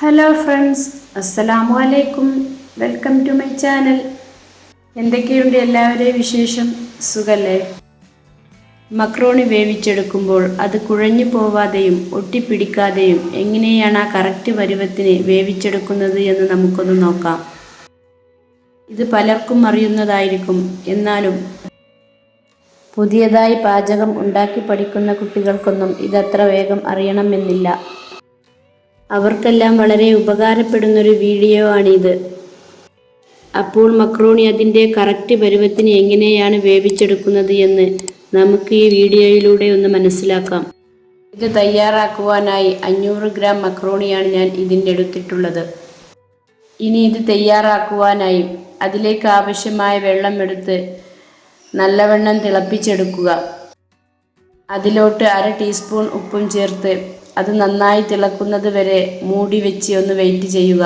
Hello friends അസ്സലാമു അലൈക്കും welcome to my channel എന്തൊക്കെയുണ്ട് എല്ലാവരെയും വിശേഷം? സുഖല്ലേ? മക്രോണി വേവിച്ചെടുക്കുമ്പോൾ അത് കുഴഞ്ഞു പോവാതെയും ഒട്ടിപ്പിടിക്കാതെയും എങ്ങനെയാണ് ആ കറക്റ്റ് പരുവത്തിന് വേവിച്ചെടുക്കുന്നത് എന്ന് നമുക്കൊന്ന് നോക്കാം. ഇത് പലർക്കും അറിയുന്നതായിരിക്കും. എന്നാലും പുതിയതായി പാചകം ഉണ്ടാക്കി പഠിക്കുന്ന കുട്ടികൾക്കൊന്നും ഇതത്ര വേഗം അറിയണമെന്നില്ല. അവർക്കെല്ലാം വളരെ ഉപകാരപ്പെടുന്നൊരു വീഡിയോ ആണിത്. അപ്പോൾ മക്രോണി അതിന്റെ കറക്റ്റ് പരുവത്തിന് എങ്ങനെയാണ് വേവിച്ചെടുക്കുന്നത് എന്ന് നമുക്ക് ഈ വീഡിയോയിലൂടെ ഒന്ന് മനസ്സിലാക്കാം. ഇത് തയ്യാറാക്കുവാനായി അഞ്ഞൂറ് ഗ്രാം മക്രോണിയാണ് ഞാൻ ഇതിന്റെ എടുത്തിട്ടുള്ളത്. ഇനി ഇത് തയ്യാറാക്കുവാനായി അതിലേക്ക് ആവശ്യമായ വെള്ളം എടുത്ത് നല്ലവണ്ണം തിളപ്പിച്ചെടുക്കുക. അതിലോട്ട് അര ടീസ്പൂൺ ഉപ്പും ചേർത്ത് അത് നന്നായി തിളക്കുന്നത് വരെ മൂടി വെച്ച് ഒന്ന് വെയിറ്റ് ചെയ്യുക.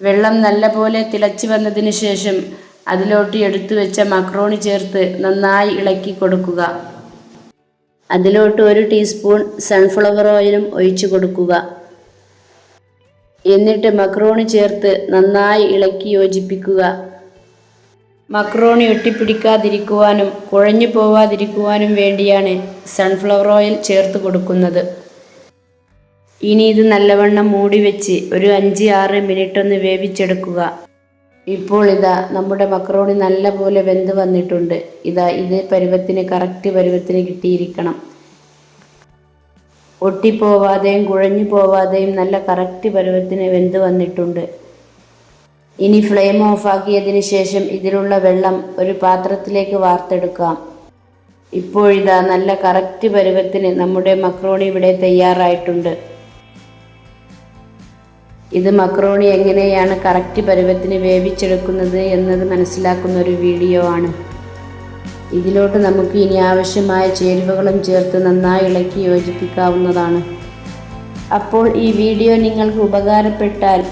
വെള്ളം നല്ലപോലെ തിളച്ചു വന്നതിന് ശേഷം അതിലോട്ട് എടുത്തു വെച്ച മക്രോണി ചേർത്ത് നന്നായി ഇളക്കി കൊടുക്കുക. അതിലോട്ട് ഒരു ടീസ്പൂൺ സൺഫ്ലവർ ഓയിലും ഒഴിച്ചു കൊടുക്കുക. എന്നിട്ട് മക്രോണി ചേർത്ത് നന്നായി ഇളക്കി യോജിപ്പിക്കുക. മക്രോണി ഒട്ടിപ്പിടിക്കാതിരിക്കുവാനും കുഴഞ്ഞു പോവാതിരിക്കുവാനും വേണ്ടിയാണ് സൺഫ്ലവർ ഓയിൽ ചേർത്ത് കൊടുക്കുന്നത്. ഇനി ഇത് നല്ലവണ്ണം മൂടി വെച്ച് ഒരു അഞ്ച് ആറ് മിനിറ്റ് ഒന്ന് വേവിച്ചെടുക്കുക. ഇപ്പോൾ ഇതാ നമ്മുടെ മക്രോണി നല്ല പോലെ വെന്ത് വന്നിട്ടുണ്ട്. ഇതാ ഇത് പരുവത്തിന് കറക്റ്റ് പരുവത്തിന് കിട്ടിയിരിക്കണം. ഒട്ടിപ്പോവാതെയും കുഴഞ്ഞു പോവാതെയും നല്ല കറക്റ്റ് പരുവത്തിന് വെന്ത് വന്നിട്ടുണ്ട്. ഇനി ഫ്ലെയിം ഓഫാക്കിയതിന് ശേഷം ഇതിലുള്ള വെള്ളം ഒരു പാത്രത്തിലേക്ക് വാർത്തെടുക്കാം ഇപ്പോഴിതാ നല്ല കറക്റ്റ് പരുവത്തിന് നമ്മുടെ മക്രോണി ഇവിടെ തയ്യാറായിട്ടുണ്ട്. ഇത് മക്രോണി എങ്ങനെയാണ് കറക്റ്റ് പരുവത്തിന് വേവിച്ചെടുക്കുന്നത് എന്നത് മനസ്സിലാക്കുന്ന ഒരു വീഡിയോ ആണ്. ഇതിലോട്ട് നമുക്ക് ഇനി ആവശ്യമായ ചേരുവകളും ചേർത്ത് നന്നായി ഇളക്കി യോജിപ്പിക്കാവുന്നതാണ്. അപ്പോൾ ഈ വീഡിയോ നിങ്ങൾക്ക് ഉപകാരപ്പെട്ടാൽ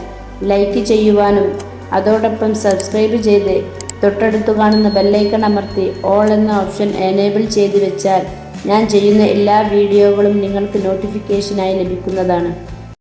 ലൈക്ക് ചെയ്യുവാനും അതോടൊപ്പം സബ്സ്ക്രൈബ് ചെയ്ത് തൊട്ടടുത്ത് കാണുന്ന ബെല്ലൈക്കൺ അമർത്തി ഓൾ എന്ന ഓപ്ഷൻ എനേബിൾ ചെയ്ത് വെച്ചാൽ ഞാൻ ചെയ്യുന്ന എല്ലാ വീഡിയോകളും നിങ്ങൾക്ക് നോട്ടിഫിക്കേഷനായി ലഭിക്കുന്നതാണ്.